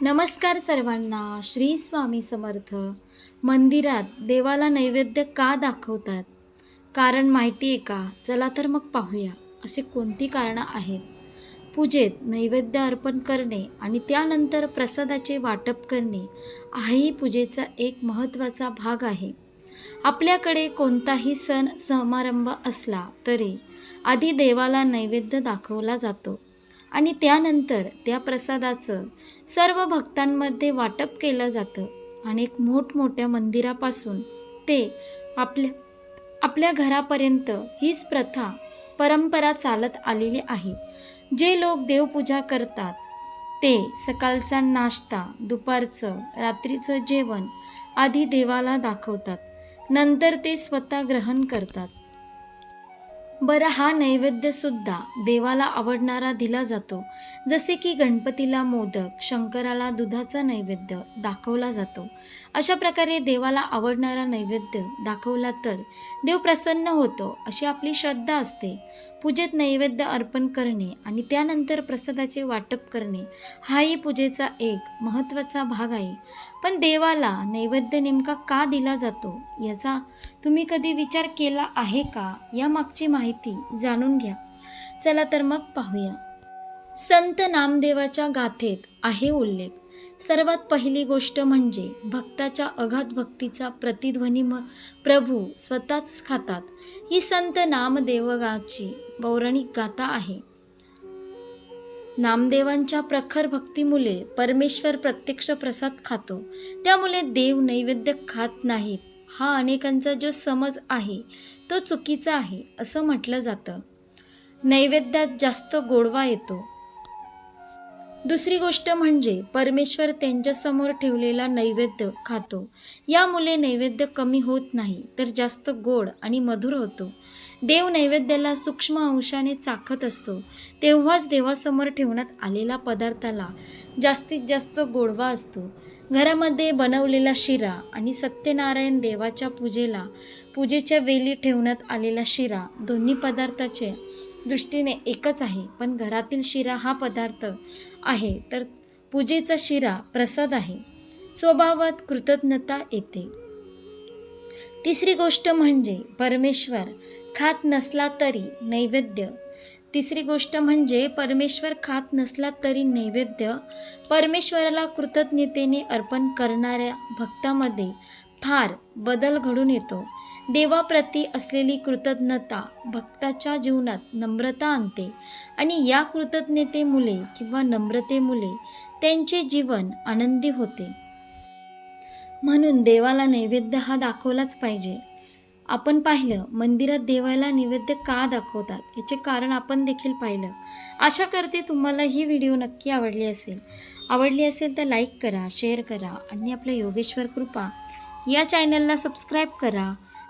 नमस्कार सर्वांना श्री स्वामी समर्थ. मंदिरात देवाला नैवेद्य का दाखवतात? कारण माहिती आहे का? चला तर मग पाहूया असे कोणती कारणं आहेत? पूजेत नैवेद्य अर्पण करणे आणि त्यानंतर प्रसादाचे वाटप करणे हाही पूजेचा एक महत्त्वाचा भाग आहे. आपल्याकडे कोणताही सण समारंभ असला तरी आधी देवाला नैवेद्य दाखवला जातो. आणि त्यानंतर त्या प्रसादाचं सर्व भक्तांमध्ये वाटप केलं जातं. अनेक मोठमोठ्या मंदिरापासून ते आपल्या आपल्या घरापर्यंत हीच प्रथा परंपरा चालत आलेली आहे. जे लोक देवपूजा करतात ते सकाळचा नाश्ता दुपारचं रात्रीचं जेवण आधी देवाला दाखवतात. नंतर ते स्वतः ग्रहण करतात. बरं हा नैवेद्यसुद्धा देवाला आवडणारा दिला जातो. जसे की गणपतीला मोदक शंकराला दुधाचा नैवेद्य दाखवला जातो. अशा प्रकारे देवाला आवडणारा नैवेद्य दाखवला तर देव प्रसन्न होतो अशी आपली श्रद्धा असते. पूजेत नैवेद्य अर्पण करणे आणि त्यानंतर प्रसादाचे वाटप करणे हाही पूजेचा एक महत्त्वाचा भाग आहे. पण देवाला नैवेद्य नेमका का दिला जातो याचा तुम्ही कधी विचार केला आहे का यामागची माहिती जाणून घ्या. चला तर मग पाहूया. संत नामदेवाच्या गाथेत आहे उल्लेख. सर्वात पहिली गोष्ट म्हणजे भक्ताच्या अगाध भक्तीचा प्रतिध्वनी म प्रभू स्वतःच खातात. ही संत नामदेवगाची पौराणिक गाथा आहे. नामदेवांच्या प्रखर भक्तीमुळे परमेश्वर प्रत्यक्ष प्रसाद खातो. त्यामुळे देव नैवेद्य खात नाहीत. हा अनेकांचा जो समज आहे तो चुकीचा आहे असं म्हटलं जातं. नैवेद्यात जास्त गोडवा येतो. दुसरी गोष्ट म्हणजे परमेश्वर त्यांच्यासमोर ठेवलेला नैवेद्य खातो. यामुळे नैवेद्य कमी होत नाही तर जास्त गोड आणि मधुर होतो. देव नैवेद्याला सूक्ष्म अंशाने चाखत असतो. तेव्हाच देवासमोर ठेवण्यात आलेला पदार्थाला जास्तीत जास्त गोडवा असतो. घरामध्ये बनवलेला शिरा आणि सत्यनारायण देवाच्या पूजेला पूजेच्या वेली ठेवण्यात आलेला शिरा दोन्ही पदार्थाचे दृष्टीने एकच आहे पण घरातील शिरा हा पदार्थ आहे तर पूजेचा शिरा प्रसाद आहे. स्वभावात कृतज्ञता येते. तिसरी गोष्ट म्हणजे परमेश्वर खात नसला तरी नैवेद्य. तिसरी गोष्ट म्हणजे परमेश्वर खात नसला तरी नैवेद्य. परमेश्वराला कृतज्ञतेने अर्पण करणाऱ्या भक्तामध्ये फार बदल घडून येतो. देवाप्रती असलेली कृतज्ञता भक्ताच्या जीवनात नम्रता आणते. आणि या कृतज्ञतेमुळे किंवा नम्रतेमुळे त्यांचे जीवन आनंदी होते. म्हणून देवाला नैवेद्य हा दाखवलाच पाहिजे. आपण पाहिलं मंदिरात देवाला नैवेद्य का दाखवतात? याचे कारण आपण देखील पाहिलं. आशा करते तुम्हाला ही व्हिडिओ नक्की आवडली असेल. आवडली असेल तर लाईक करा शेअर करा आणि आपल्या योगेश्वर कृपा या चॅनलला सबस्क्राईब करा.